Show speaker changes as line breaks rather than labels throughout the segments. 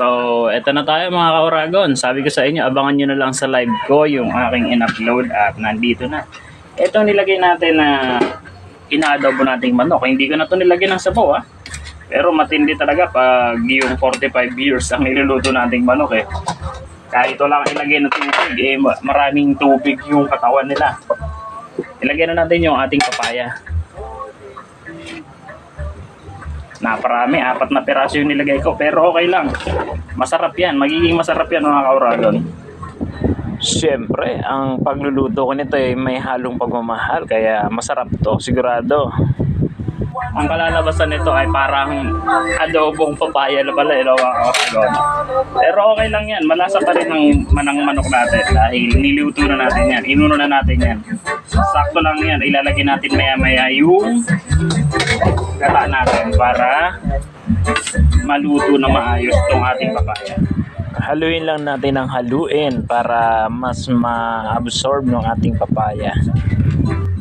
So, eto na tayo mga ka-Oragon. Sabi ko sa inyo, abangan nyo na lang sa live ko yung aking in-upload at nandito na. Ito nilagay natin na inaadobo nating manok. Hindi ko na to nilagay ng sabaw ah. Pero matindi talaga pag yung 45 years ang niluluto nating manok eh. Kahit ito lang ilagay na tubig, eh, ma- maraming tubig yung katawan nila. Ilagay na natin yung ating papaya. Naparami, apat na piraso yung nilagay ko. Pero okay lang. Masarap yan. Magiging masarap yan mga kauragon. Siyempre, ang pagluluto ko nito ay may halong pagmamahal. Kaya masarap to, sigurado. Ang kalalabasan nito ay parang adobong papaya na pala, ino mga kauragon. Pero okay lang yan. Malasa pa rin ang manang manok natin dahil niluto na natin yan. Inuno na natin yan. Sakto lang yan. Ilalagay natin maya-maya yung gata natin para maluto na maayos tong ating papaya. Haluin lang natin ang haluin para mas ma-absorb ng ating papaya.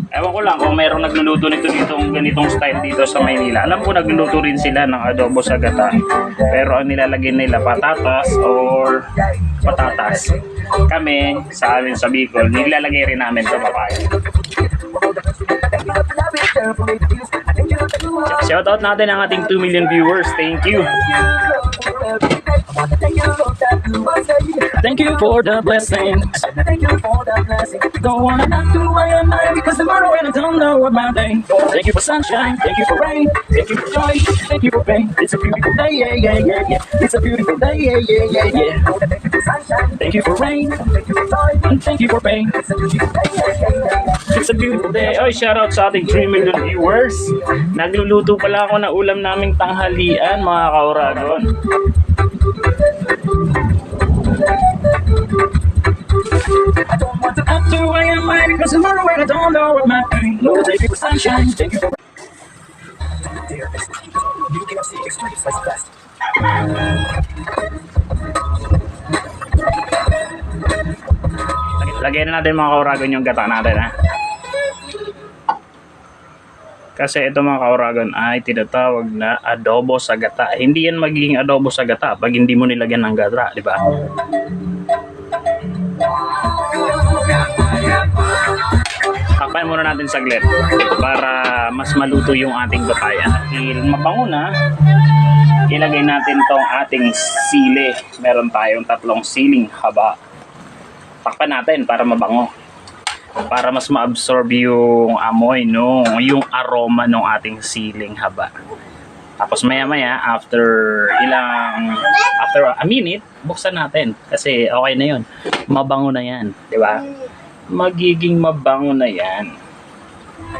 Ewan ko lang kung mayroong nagluluto nito ditong ganitong style dito sa Maynila. Alam ko nagluluto rin sila ng adobo sa gata. Pero ang nilalagay nila patatas or patatas. Kami sa amin sa Bicol, nilalagay rin namin sa papaya. Shoutout natin ang ating 2 million viewers. Thank you. Thank you for the blessings. Don't wanna ask who I am because tomorrow when I don't know what my day. Thank you for sunshine, thank you for rain, thank you for joy, thank you for pain. It's a beautiful day, yeah, yeah, yeah, yeah. It's a beautiful day, yeah, yeah, yeah, yeah. Thank you for rain, and thank you for pain. It's a beautiful day. Oy, shout out sa ating 3 million viewers. Nagluluto pala ako ng ulam naming tanghalian, mga kauragon. Lagyan na natin mga kauragon yung gata natin ha. Kasi ito mga kauragon ay tinatawag na adobo sa gata. Hindi yan magiging adobo sa gata pag hindi mo nilagyan ng gata, di ba? Takpan muna natin saglit para mas maluto yung ating papaya. Mabango na, ilagay natin tong ating sili. Meron tayong tatlong siling haba. Takpan natin para mabango para mas ma-absorb yung amoy no, yung aroma ng ating siling haba. Tapos maya maya after ilang after a minute buksan natin kasi okay na yun. Mabango na yan, di ba? Magiging mabango na yan.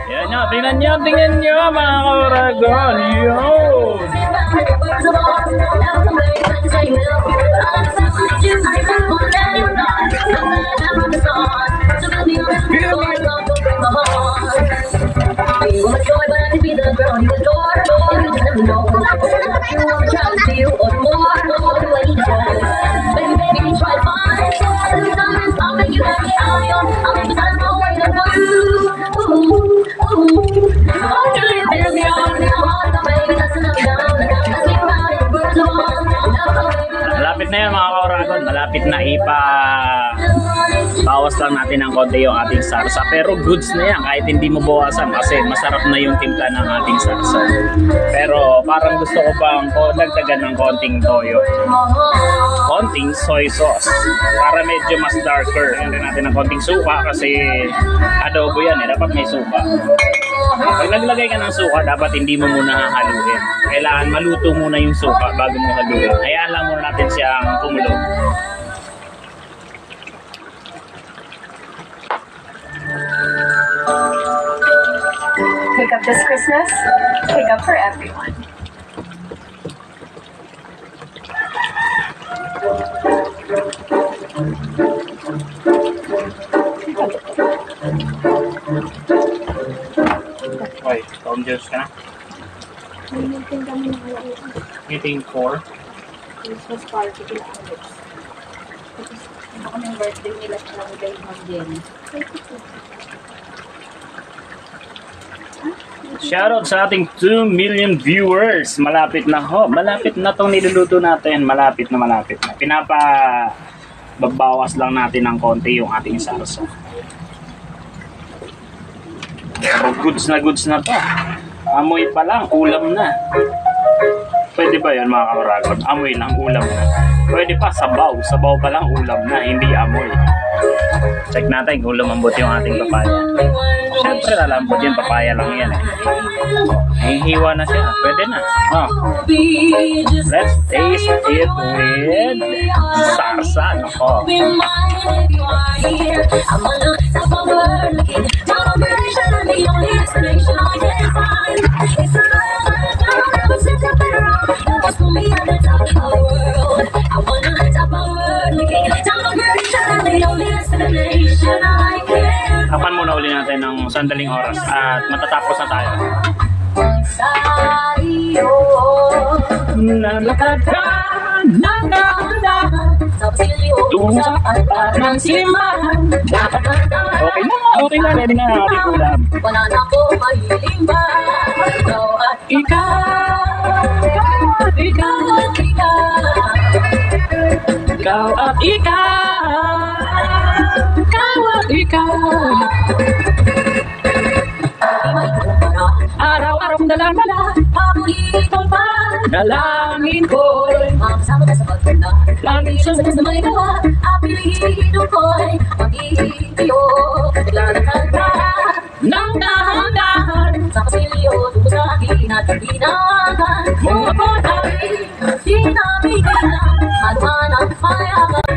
Yan nyo, tingnan nyo, tingnan nyo mga kauragon. Yun! Malapit na yan mga kauragon. Malapit na ipa bawas lang natin ng konti yung ating sarsa. Pero goods na yan kahit hindi mo bawasan kasi masarap na yung timpla ng ating sarsa. Pero parang gusto ko pang ko dagdagan ng konting toyo. Konting soy sauce. Para medyo mas darker. Lagyan natin ng konting suka kasi adobo yan eh. Dapat may suka. Pag naglagay ka ng suka, dapat hindi mo muna hahaluin. Kailangan maluto muna yung suka bago mo haluin. Hayaan lang muna natin siyang kumulo.
Pick up this Christmas, pick up for everyone.
Okay, tom juice ka na.
Naging kami ng alaala.
Meeting 4.
Christmas party kila Alex. Tapos, baka ng birthday nila sa kay Ma'am Jenny.
Shoutout sa ating 2 million viewers. Malapit na ho. Malapit na tong niluluto natin. Malapit na malapit na. Pinapa babawas lang natin ng konti yung ating sarsa. Pero goods na goods na to. Amoy pa lang, ulam na. Pwede ba yan mga kamaragon? Amoy lang, ulam na. Pwede pa, sabaw. Sabaw pa lang, ulam na, hindi amoy. Check natin kung lumambot yung ating papaya. Siyempre, lalambot yung papaya lang yan eh. Nahihiwa na siya. Pwede na. Oh. Let's taste it with sarsa. Nako. Tapan muna uli natin ng sandaling oras at matatapos na tayo. Nalakad ka ng dahan tungo sa tapat ng simbahan. Okay na, okay na. Ready na ating ulam.
Wala na ba? Ikaw at ikaw, ikaw at ikaw.
Ikaw at ikaw. Ikaw? Araw-araw dalang-dala.
Paborito pa.
Dalangin ko'y
Makasama ka sa pagkanda.
lagi sa
Sa gusto may gawa, apelido ko'y mag-iiyo. Naglalakad ka
ng dahan-dahan.
sa pasilyo, tungo sa akin at hinahan. Kung ako ay sinabihan, maluhan ang payagan.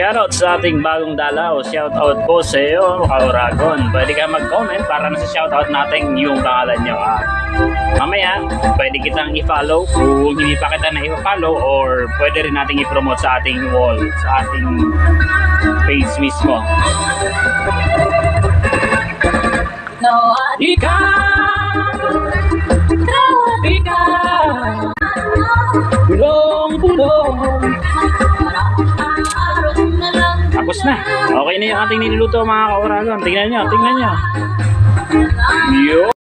Shoutout sa ating bagong dalaw. Shoutout po sa iyo, Kauragon. Pwede ka mag-comment para na sa shoutout natin yung pangalan nyo. At mamaya, pwede kitang i-follow kung hindi pa kita na i-follow or pwede rin nating i-promote sa ating wall, sa ating page mismo.
At
Ikaw! Ikaw Tapos na. Okay na yung ating niluluto mga kauragon. Tingnan nyo, tingnan nyo. Yo!